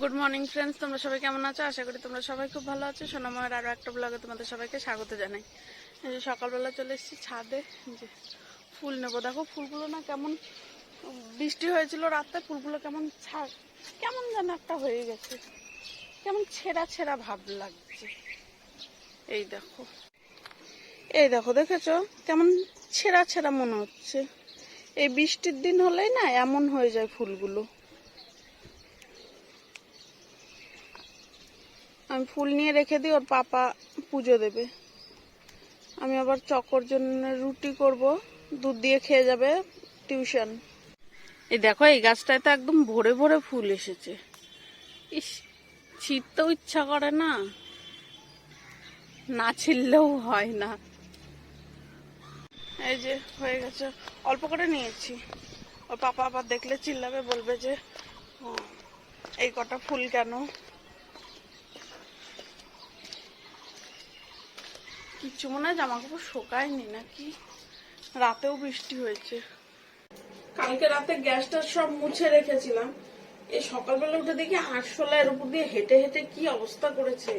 Good morning friends তোমরা সবাই কেমন আছো? আশা করি তোমরা সবাই খুব ভালো আছো। সোনামায়ের আরও একটা ব্লগে তোমাদের সবাইকে স্বাগত জানাই। যে সকালবেলা চলে এসেছি ছাদে। যে ফুল নেব। দেখো ফুলগুলো না কেমন, বৃষ্টি হয়েছিল রাতে। ফুলগুলো কেমন কেমন যেন একটা হয়ে গেছে। কেমন ছেঁড়া ছেঁড়া ভাব লাগছে। এই দেখো। এই দেখো, দেখেছ? কেমন ছেঁড়া ছেঁড়া মনে হচ্ছে। এই বৃষ্টির দিন হলেই না এমন হয়ে যায় ফুলগুলো। আমি ফুল নিয়ে রেখে দিই, ওর পাপা পুজো দেবে। আমি আবার চকর জন্য রুটি করব, দুধ দিয়ে খেয়ে যাবে টিউশন। এই দেখো, এই গাছটায় তো একদম ভরে ভরে ফুল এসেছে। ইস, ছিঁড়তেও ইচ্ছা করে না। না ছিললেও হয় না। এই যে, হয়ে গেছে। অল্প করে নিয়েছি। ওর পাপা আবার দেখলে চিল্লাবে, বলবে যে এই কটা ফুল কেন? কিছু মনে হয় জামা কাপড় শোকায়নি নাকি? রাতেও বৃষ্টি হয়েছে। কালকে রাতে গ্যাসটা সব মুছে রেখেছিলাম। এই সকালবেলা উঠে দেখি আরশোলা এর উপর দিয়ে হেঁটে হেঁটে কি অবস্থা করেছে।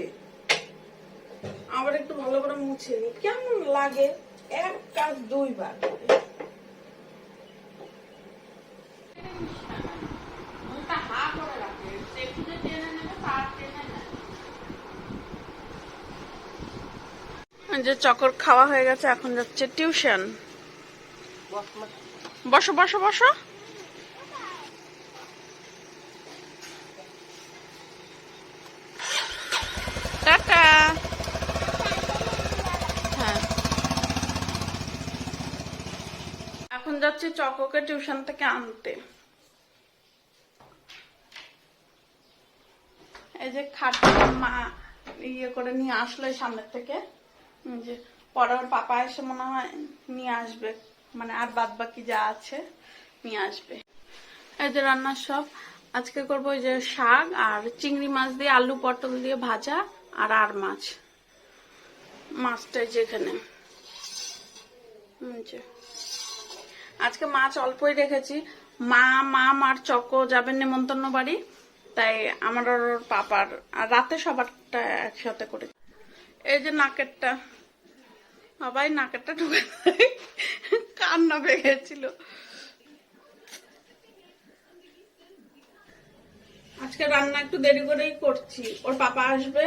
আবার একটু ভালো করে মুছে নি কেমন লাগে? এক কাজ দুইবার করে। মুখটা হা করে রাখে একটু যে টেনে নেবে তার টেনে নেয় যে চকর খাওয়া হয়ে গেছে, এখন যাচ্ছে টিউশন। বসো বসো বসো। টাটা। হ্যাঁ। এখন যাচ্ছি চককে টিউশন থেকে আনতে। এই যে খাটটা মা ইয়ে করে নিয়ে আসলো সামনের থেকে। যে পরে ওর পাপা এসে মনে হয় নিয়ে আসবে। মানে আর বাদ বাকি যা আছে নিয়ে আসবে। এই যে রান্নার সব, আজকে করব ওই যে শাক আর চিংড়ি মাছ দিয়ে আলু, পটল দিয়ে ভাজা আর আর মাছ। মাছটা যেখানে আজকে মাছ অল্পই রেখেছি। মা, মাম আর চকো যাবেন নেমন্তন্ন বাড়ি, তাই আমার পাপার, আর রাতে সবারটা একসাথে করে এই যে নাকেরটা। সবাই নাকেরটা ঢুকে কান্না পেয়ে গেছিল। আজকে রান্না একটু দেরি করেই করছি। ওর পাপা আসবে।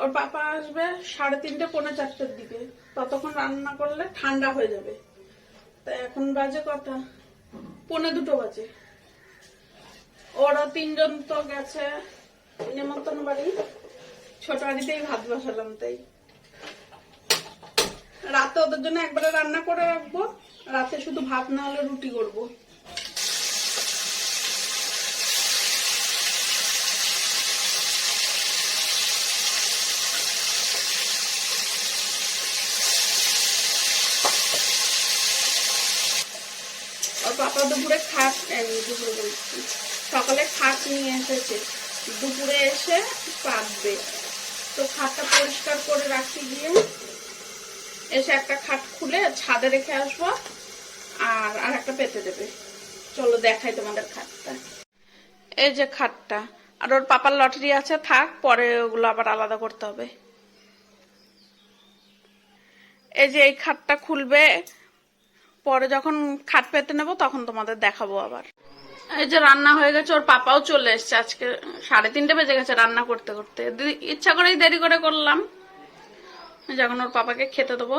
ওর পাপা আসবে সাড়ে তিনটে, পৌনে চারটের দিকে। ততক্ষণ রান্না করলে ঠান্ডা হয়ে যাবে। তাই এখন বাজে কথা পৌনে দুটো বাজে। ওরা তিনজন তো গেছে। নেমন্তন্ন বাড়ি। ছোট ভাত বসালাম, তাই। রাতে ওদের জন্য একবারে রান্না করে রাখব। রাতে শুধু ভাত না হলে রুটি করব। পাপা দুপুরে খাট দুপুরে সকালে খাট নিয়ে এসেছে। দুপুরে এসে পাতবে। তো খাটটা পরিষ্কার করে রাখি গিয়ে। এসে একটা খাট খুলে ছাদে রেখে আসব আর আর একটা পেতে দেবে। চলো দেখাই তোমাদের খাটটা। এই যে খাটটা। আর ওর পাপার লটারি আছে, থাক, পরে ওগুলো আবার আলাদা করতে হবে। এই যে এই খাটটা খুলবে, পরে যখন খাট পেতে নেব তখন তোমাদের দেখাবো আবার। এই যে রান্না হয়ে গেছে, ওর পাপাও চলে এসছে। আজকে সাড়ে তিনটে বেজে গেছে রান্না করতে করতে। ইচ্ছা করেই দেরি করে করলাম। যখন ওর পাপাকে খেতে দেবো।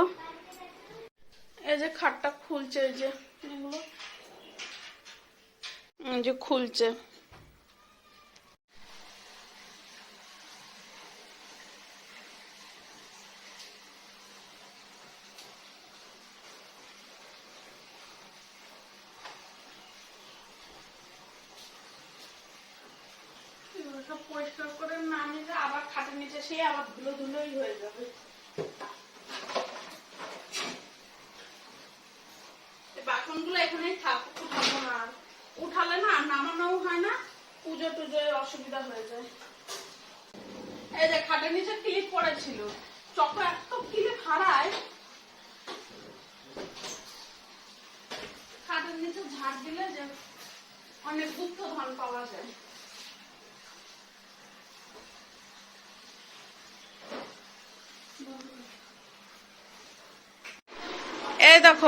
এই যে খাটটা খুলছে, এই যে যে খুলছে এগুলো সব পরিষ্কার করে না নিলে আবার খাটের নিচে সে আবার ধুলো ধুলোই হয়ে যাবে। বাসনগুলো এখানেই থাক উঠাবো না আর। উঠালে না নামানোও হয় না, পুজো টুজোয় অসুবিধা হয়ে যায়। এই যে খাটের নিচে ক্লিপ পড়েছিল, চক এত ক্লিপ হারায়। খাটের নিচে ঝাড় দিলে যে অনেক গুপ্ত ধন পাওয়া যায় দেখো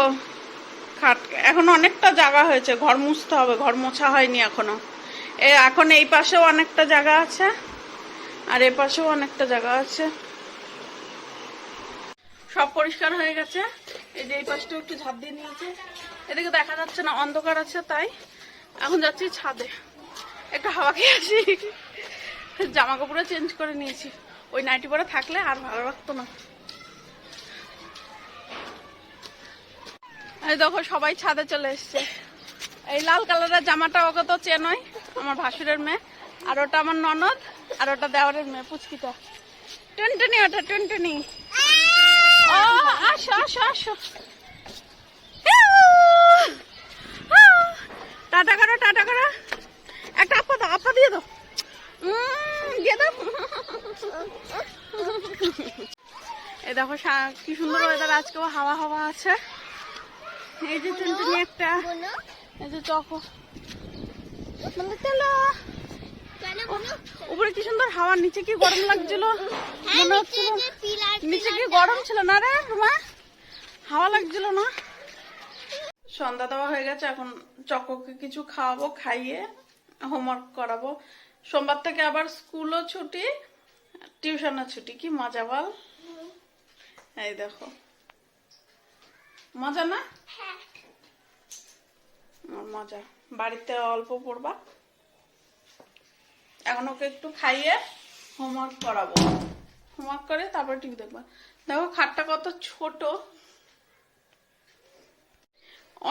খাট। এখন অনেকটা জায়গা হয়েছে, ঘর মুছতে হবে, ঘর মোছা হয়নি এখনও। এ, এখন এই পাশেও অনেকটা জায়গা আছে, আর এ পাশেও অনেকটা জায়গা আছে। সব পরিষ্কার হয়ে গেছে। এই যে এই পাশটা একটু ঝাঁপ দিয়ে নিয়েছে। এদিকে দেখা যাচ্ছে না, অন্ধকার আছে তাই। এখন যাচ্ছি ছাদে। একটু হাওয়া খেয়ে আসি। জামা কাপড়ও চেঞ্জ করে নিয়েছি। ওই নাইটি পরে থাকলে আর ভালো লাগতো না। এই দেখো, সবাই ছাদে চলে এসছে। এই লাল কালারের জামাটা ওকে তো চেনই আমার ভাসুরের মেয়ে। আর ওটা আমার ননদ, আর ওটা দেওয়ারের মেয়ে, পুচকিটা। টুনটুনি ওটা, টুনটুনি। ও, আসো আসো আসো। টাটা করো টাটা করো। একটা আপা দাও আপা দিয়ে দাও। দিয়ে দাও। এই দেখো কি সুন্দর ওয়েদার আজকেও হাওয়া হাওয়া আছে। এই যে টুনটুনি একটা। এই যে চকো। মানে উপরে কি সুন্দর হাওয়া নিচে কি গরম লাগছিল? মনে হচ্ছিল নিচে কি গরম ছিল না রে রুমা? হাওয়া লাগছিল না? সন্ধ্যা দেওয়া হয়ে গেছে এখন চকোকে কিছু খাওয়াবো খাইয়ে হোমওয়ার্ক করাবো। সোমবার থেকে আবার স্কুলও ছুটি টিউশনও ছুটি কি মজা বল? এই দেখো। মজা না? মজা। বাড়িতে অল্প পড়বা। এখন ওকে একটু খাইয়ে হোমওয়ার্ক করাবো। হোমওয়ার্ক করে তারপর টিভি দেখবা। দেখো খাটটা কত ছোট।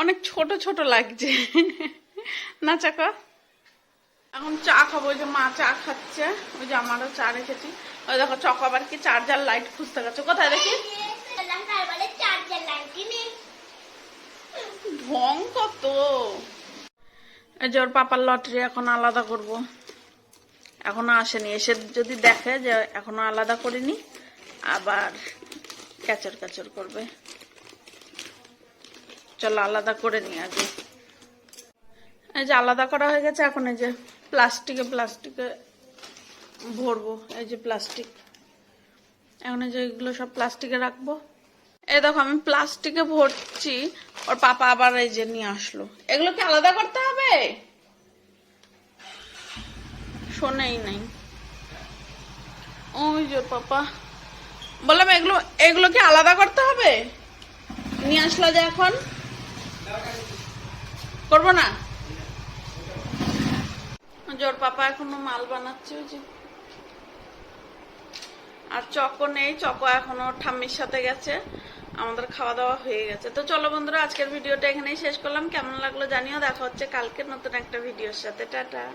অনেক ছোট ছোট লাগছে। না চাকা? এখন চা খাব। ওই যে মা চা খাচ্ছে। ওই যে আমারও চা রেখেছি। ওই দেখো চক আবার কি চার্জার লাইট খুঁজতে গেছে। কোথায় দেখি? ঢং কত? এই যে ওর পাপার লটারি এখন আলাদা করব। এখনও আসেনি। এসে যদি দেখে যে এখনও আলাদা করিনি, আবার ক্যাচর ক্যাচর করবে। চলো আলাদা করে নি আগে। এই যে আলাদা করা হয়ে গেছে, এখন এই যে প্লাস্টিকে প্লাস্টিকে ভরবো। এই যে প্লাস্টিক। এখন এই যে এগুলো সব প্লাস্টিকে রাখব। এই দেখো, আমি প্লাস্টিকে ভরছি। ওর পাপা আবার এই যে নিয়ে আসলো। এগুলো কি আলাদা করতে হবে? শোনেই নাই। ওই যে পাপা। বললাম, এগুলো এগুলো কি আলাদা করতে হবে? নিয়ে আসলো যে এখন। করব না? জোর পাপা এখনও মাল বানাচ্ছে ওই যে। আর চকো নেই, চকো এখনও ঠাম্মির সাথে গেছে। আমাদের খাওয়া দাওয়া হয়ে গেছে। তো চলো বন্ধুরা, আজকের ভিডিওটা এখানেই শেষ করলাম। কেমন লাগল জানিও। দেখা হচ্ছে কালকের নতুন একটা ভিডিওর সাথে। টাটা।